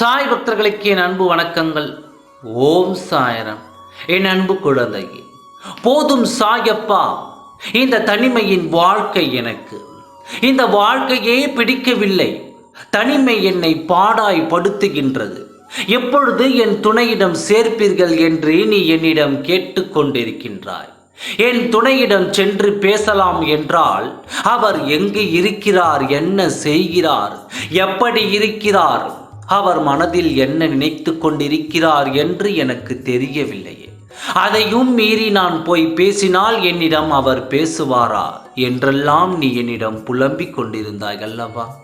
சாய் பக்தர்களுக்கு என் அன்பு வணக்கங்கள். ஓம் சாயரம். என் அன்பு குழந்தையே போதும் சாயப்பா. இந்த தனிமையின் வாழ்க்கை எனக்கு. இந்த வாழ்க்கையே பிடிக்கவில்லை. தனிமை என்னை பாடாய் படுத்துகின்றது எப்பொழுது என் துணையிடம் சேர்ப்பீர்கள் என்று நீ என்னிடம் கேட்டுக்கொண்டிருக்கின்றாய். என் துணையிடம் சென்று பேசலாம் என்றால் அவர் எங்கு இருக்கிறார் என்ன செய்கிறார் எப்படி இருக்கிறார் அவர் மனதில் என்ன நினைத்து கொண்டிருக்கிறார் என்று எனக்கு தெரியவில்லையே. அதையும் மீறி நான் போய் பேசினால் என்னிடம் அவர் பேசுவாரா? என்றெல்லாம் நீ என்னிடம் புலம்பிக் கொண்டிருந்தாய் அல்லவா?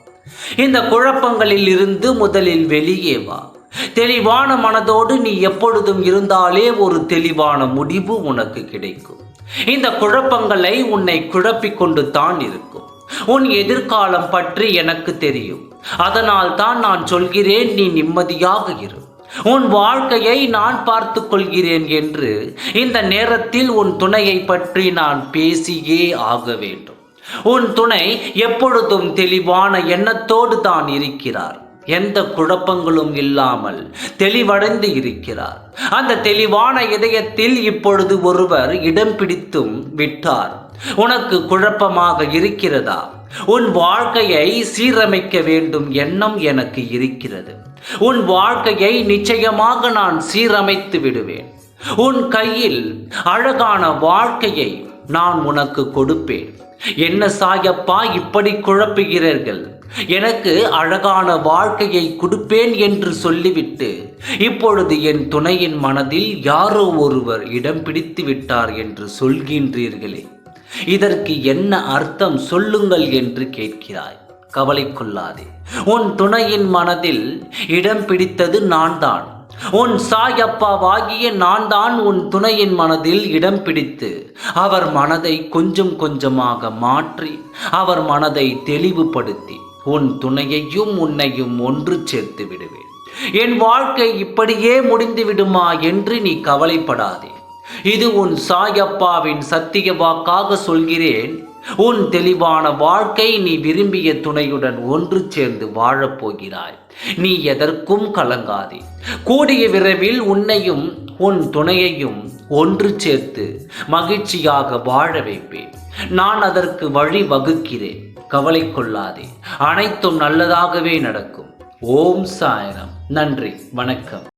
இந்த குழப்பங்களில் இருந்து முதலில் வெளியே வா. தெளிவான மனதோடு நீ எப்பொழுதும் இருந்தாலே ஒரு தெளிவான முடிவு உனக்கு கிடைக்கும். இந்த குழப்பங்களை உன்னை குழப்பிக் கொண்டு தான் இருக்கும். உன் எதிர்காலம் பற்றி எனக்கு தெரியும். அதனால் தான் நான் சொல்கிறேன் நீ நிம்மதியாக இரு. உன் வாழ்க்கையை நான் பார்த்து கொள்கிறேன் என்று இந்த நேரத்தில் உன் துணையை பற்றி நான் பேசியே ஆக வேண்டும். உன் துணை எப்பொழுதும் தெளிவான எண்ணத்தோடு தான் இருக்கிறார். எந்த குழப்பங்களும் இல்லாமல் தெளிவடைந்து இருக்கிறார். அந்த தெளிவான இதயத்தில் இப்பொழுது ஒருவர் இடம் பிடித்தும் விட்டார். உனக்கு குழப்பமாக இருக்கிறதா? உன் வாழ்க்கையை சீரமைக்க வேண்டும் எண்ணம் எனக்கு இருக்கிறது. உன் வாழ்க்கையை நிச்சயமாக நான் சீரமைத்து விடுவேன். உன் கையில் அழகான வாழ்க்கையை நான் உனக்கு கொடுப்பேன். என்ன சாயப்பா இப்படி குழப்புகிறீர்கள்? எனக்கு அழகான வாழ்க்கையை கொடுப்பேன் என்று சொல்லிவிட்டு இப்பொழுது என் துணையின் மனதில் யாரோ ஒருவர் இடம் பிடித்து விட்டார் என்று சொல்கின்றீர்களே. இதற்கு என்ன அர்த்தம் சொல்லுங்கள் என்று கேட்கிறாய். கவலை கொள்ளாதே உன் துணையின் மனதில் இடம் பிடித்தது நான் தான் உன் சாயப்பாவாகிய நான் தான் உன் துணையின் மனதில் இடம் பிடித்து அவர் மனதை கொஞ்சம் கொஞ்சமாக மாற்றி அவர் மனதை தெளிவுபடுத்தி உன் துணையையும் உன்னையும் ஒன்று சேர்த்து விடுவேன். என் வாழ்க்கை இப்படியே முடிந்து விடுமா என்று நீ கவலைப்படாதே. இது உன் சாயப்பாவின் சத்திய வாக்காக சொல்கிறேன். உன் தெளிவான வாழ்க்கை நீ விரும்பிய துணையுடன் ஒன்று சேர்ந்து வாழப்போகிறாய். நீ எதற்கும் கலங்காதே. கூடிய விரைவில் உன்னையும் உன் துணையையும் ஒன்று சேர்த்து மகிழ்ச்சியாக வாழ வைப்பேன். நான் அதற்கு வழி வகுக்கிறேன். கவலை கொள்ளாதே. அனைத்தும் நல்லதாகவே நடக்கும். ஓம் சாயனம் நன்றி. வணக்கம்.